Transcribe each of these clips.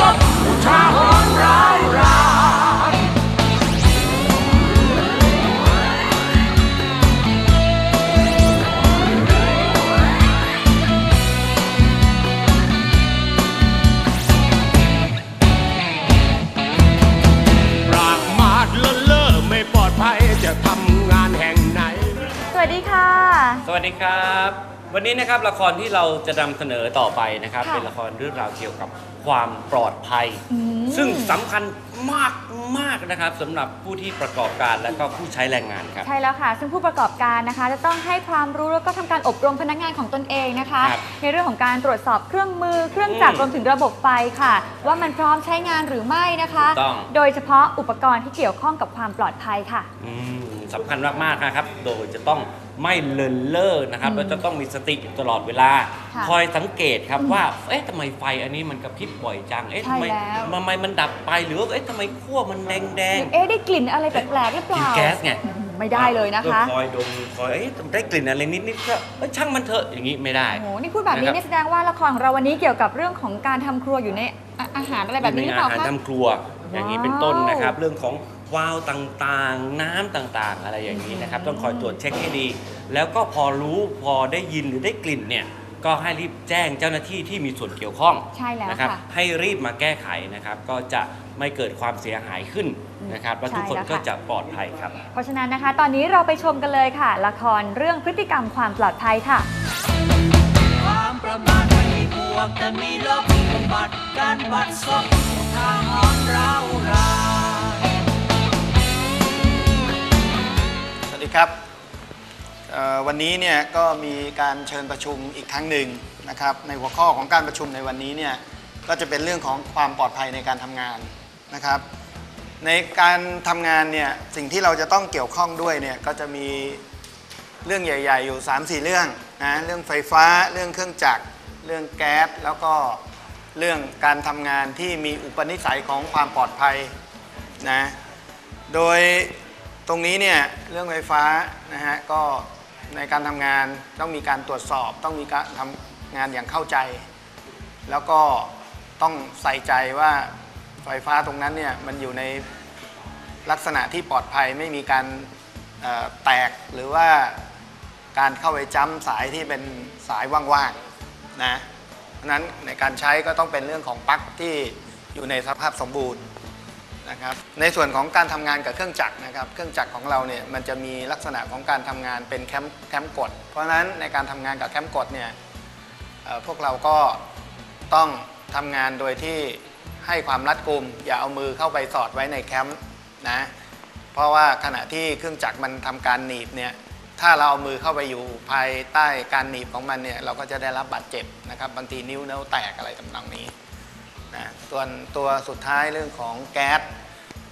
ศพอุทาหรณ์ร้ายราสวัสดีค่ะ สวัสดีครับ วันนี้นะครับละครที่เราจะนำเสนอต่อไปนะครับ เป็นละครเรื่องราวเกี่ยวกับ ความปลอดภัยอืมซึ่งสำคัญมากมากๆนะครับสำหรับผู้ที่ประกอบการและก็ผู้ใช้แรงงานครับ ใช่แล้วค่ะ ซึ่งผู้ประกอบการนะคะ จะต้องให้ความรู้แล้วก็ทำการอบรมพนักงานของตนเองนะคะ ครับในเรื่องของการตรวจสอบเครื่องมือ เครื่องจักรอืมรวมถึงระบบไฟค่ะ ว่ามันพร้อมใช้งานหรือไม่นะคะ ถูกต้อง โดยเฉพาะอุปกรณ์ที่เกี่ยวข้องกับความปลอดภัยค่ะ อืมสำคัญมากๆนะครับ โดยจะต้อง ไม่เลินเล่อนะครับอืมแล้วจะต้องมีสติอยู่ตลอดเวลา ค่ะคอยสังเกตครับอืมว่า เอ๊ะทำไมไฟอันนี้มันกระพริบบ่อยจัง เอ๊ะใช่ทำไมแล้ว ทำไมมันดับไปหรือว่าเอ๊ะทำไมขั้วมันแดงแดงเอ๊ะได้กลิ่นอะไรแปลกๆหรือเปกลิ่นล่าแก๊สไงอืมไม่ได้เลยนะคะคอยดมคอยเอ๊ะได้กลิ่นอะไรนิดๆก็เอ้ยช่างมันเถอะอย่างนี้ไม่ได้ โอ้โห นี่พูดแบบนี้นะครับเนี่ยแสดงว่าละครของเราวันนี้เกี่ยวกับเรื่องของการทำครัวอยู่ในอาอาหารอะไรแบบนี้หรือเปล่าอาหารคะ ทำครัวอย่างนี้เป็นต้นนะครับ เรื่องของ วาล์วต่างๆ น้ำต่างๆ อะไรอย่างนี้นะครับ ต้องคอยตรวจเช็คให้ดี แล้วก็พอรู้พอได้ยินหรือได้กลิ่นเนี่ยก็ให้รีบแจ้งเจ้าหน้าที่ที่มีส่วนเกี่ยวข้องใช่แล้วนะครับค่ะให้รีบมาแก้ไขนะครับ ก็จะไม่เกิดความเสียหายขึ้นนะครับและทุกคนใช่แล้วก็ค่ะจะปลอดภัยครับ เพราะฉะนั้นนะคะ ตอนนี้เราไปชมกันเลยค่ะ ละครเรื่องพฤติกรรมความปลอดภัยค่ะ ความประมาทไม่มีบวกแต่มีลบบำบัดการบัดซบทางอ่อนร้าวรา ดีครับวันนี้เนี่ยก็มีการเชิญประชุมอีกครั้งหนึ่งนะครับในหัวข้อของการประชุมในวันนี้เนี่ยก็จะเป็นเรื่องของความปลอดภัยในการทำงานนะครับ ในการทำงานเนี่ยสิ่งที่เราจะต้องเกี่ยวข้องด้วยเนี่ยก็จะมีเรื่องใหญ่ ๆ อยู่ 3-4 เรื่องนะเรื่องไฟฟ้า เรื่องเครื่องจักร เรื่องแก๊สแล้วก็เรื่องการทำงานที่มีอุปนิสัยของความปลอดภัยนะโดย ตรงนี้เนี่ยเรื่องไฟฟ้านะฮะก็ในการทำงานต้องมีการตรวจสอบ ต้องมีการทำงานอย่างเข้าใจ แล้วก็ต้องใส่ใจว่าไฟฟ้าตรงนั้นเนี่ยมันอยู่ในลักษณะที่ปลอดภัยไม่มีการแตกหรือว่าการเข้าไปจ้ำสายที่เป็นสายว่างๆนะเพราะนั้นในการใช้ก็ต้องเป็นเรื่องของปลั๊กที่อยู่ในสภาพสมบูรณ์ นะครับในส่วนของการทำงานกับเครื่องจักรนะครับเครื่องจักรของเราเนี่ยมันจะมีลักษณะของการทำงานเป็นแคมป์แคมป์กด เพราะฉะนั้นในการทำงานกับแคมป์กดเนี่ยพวกเราก็ต้องทำงานโดยที่ให้ความรัดกุม อย่าเอามือเข้าไปสอดไว้ในแคมป์นะเพราะว่าขณะที่เครื่องจักรมันทำการหนีบเนี่ยถ้าเราเอามือเข้าไปอยู่ภายใต้การหนีบของมันเนี่ยเราก็จะได้รับบาดเจ็บนะครับบางทีนิ้วเนื้อแตกอะไรต่างๆนี้ นะส่วนตัวสุดท้ายเรื่องของแก๊ส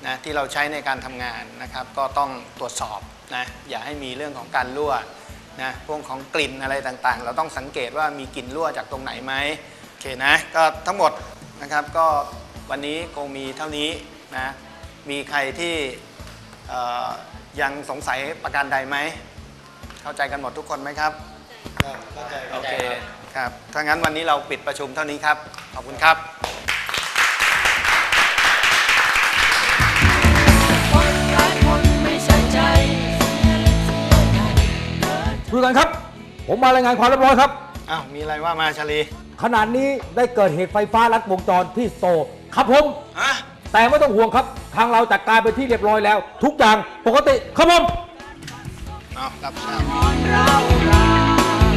นะที่เราใช้ในการทำงานนะครับ ก็ต้องตรวจสอบนะอย่าให้มีเรื่องของการรั่วนะพวกของกลิ่นอะไรต่างๆ เราต้องสังเกตว่ามีกลิ่นรั่วจากตรงไหนไหมโอเคนะก็ทั้งหมดนะครับก็วันนี้คงมีเท่านี้นะมีใครที่เอ่อยังสงสัยประการใดไหม เข้าใจกันหมดทุกคนไหมครับโอเคครับ ถ้างั้นวันนี้เราปิดประชุมเท่านี้ครับ ขอบคุณครับ ผู้การครับ ผมมารายงานความเรียบร้อยครับ อ้าว มีอะไรว่ามาชาลีขณะนี้ได้เกิดเหตุไฟฟ้าลัดวงจรที่โซลครับผม ฮะแต่ไม่ต้องห่วงครับ ทางเราจัดการไปนที่เรียบร้อยแล้ว ทุกอย่างปกติครับผม อ้าวรับทราบอ่อนร้าวราน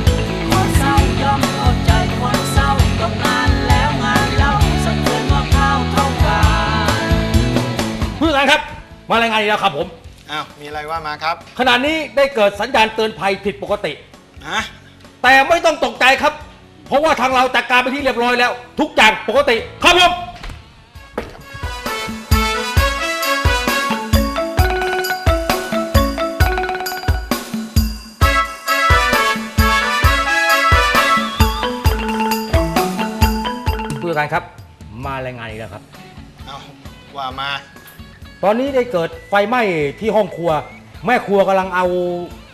คนเศร้าย่อมเข้าใจคนเศร้าต้องงานแล้วงานเล่าสะเทือนว่าข้าวเท่ากันผู้การครับ มารายงานอีกแล้วครับผม อ้าวมีอะไรว่ามาครับขณะนี้ได้เกิดสัญญาณเตือนภัยผิดปกติ ฮะแต่ไม่ต้องตกใจครับ เพราะว่าทางเราจัดการไปนที่เรียบร้อยแล้ว ทุกอย่างปกติ ครับผมผู้จัดการครับ มารายงานอีกแล้วครับอ้าวว่ามา ตอนนี้ได้เกิดไฟไหม้ที่ห้องครัว แม่ครัวกำลังเอา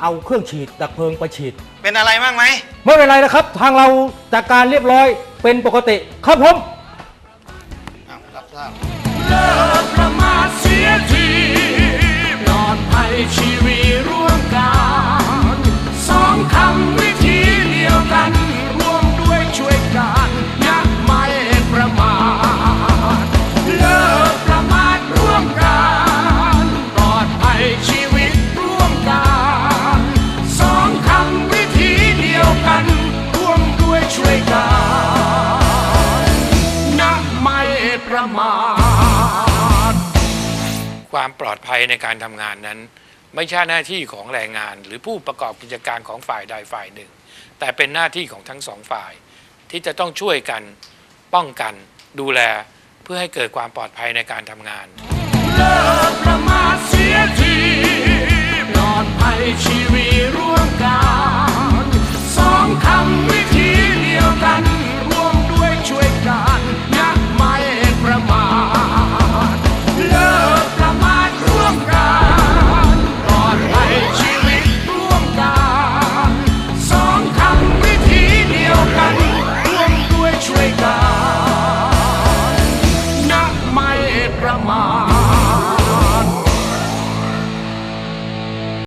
เอาเครื่องฉีดดับเพลิงไปฉีด เป็นอะไรบ้างไหมไม่เป็นไรนะครับ ทางเราจัดการเรียบร้อยเป็นปกติครับผมอ้าวรับทราบ เลิกประมาทเสียทีปลอดภัยชีวิต ความปลอดภัยในการทำงานนั้น ไม่ใช่หน้าที่ของแรงงาน หรือผู้ประกอบกิจการของฝ่ายใดฝ่ายหนึ่ง แต่เป็นหน้าที่ของทั้งสองฝ่าย ที่จะต้องช่วยกันป้องกันดูแลเพื่อให้เกิดความปลอดภัยในการทำงาน love from my sin. ชีวิร่วมกันสองคำวิธี